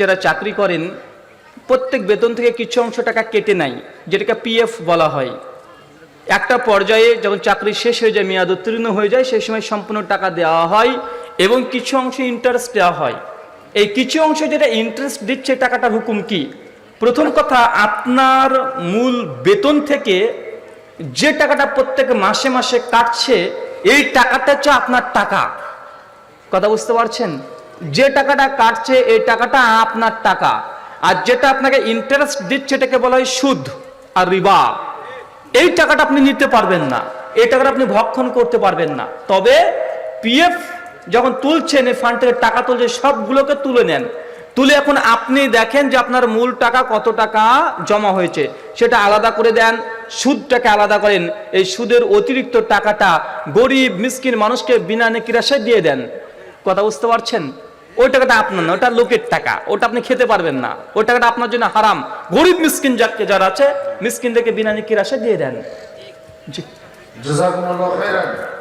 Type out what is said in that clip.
যারা চাকরি করেন, প্রত্যেক বেতন থেকে কিছু অংশ টাকা কেটে নেয়, যেটাকে পিএফ বলা হয়। একটা পর্যায়ে যখন চাকরি শেষ হয়ে যায়, মেয়াদ উত্তীর্ণ হয়ে যায়, সেই সময় সম্পূর্ণ টাকা দেওয়া হয় এবং কিছু অংশ ইন্টারেস্ট দেওয়া হয়। এই কিছু অংশ যেটা ইন্টারেস্ট দিচ্ছে টাকাটার হুকুম কি? প্রথম কথা, আপনার মূল বেতন থেকে যে টাকাটা প্রত্যেক মাসে মাসে কাটছে, এই টাকাটা হচ্ছে আপনার টাকা। কথা বুঝতে পারছেন? যে টাকাটা কাটছে, এই টাকাটা আপনার টাকা। আর যেটা আপনাকে ইন্টারেস্ট দিচ্ছে, এটাকে বলা হয় সুদ আর রিবা। এই টাকাটা আপনি নিতে পারবেন না। এই টাকাটা আপনি ভক্ষণ করতে পারবেন না। তবে পিএফ যখন তুলছেন, এই ফান্ড থেকে টাকা তুলছে সবগুলোকে তুলে নেন। তুলে এখন আপনি দেখেন যে আপনার মূল টাকা কত টাকা জমা হয়েছে। সেটা আলাদা করে দেন, সুদটাকে আলাদা করেন। এই সুদের অতিরিক্ত টাকাটা গরিব, মিসকিন মানুষকে বিনা নেকিরাশে দিয়ে দেন। কথা বুঝতে পারছেন? ওই টাকাটা আপনার না, ওটা লোকের টাকা, ওটা আপনি খেতে পারবেন না। ওই টাকাটা আপনার জন্য হারাম। গরিব মিসকিন যাকে, যারা আছে, মিসকিনদেরকে বিনা নিকির আসে দিয়ে দেন। জি। খাইরান।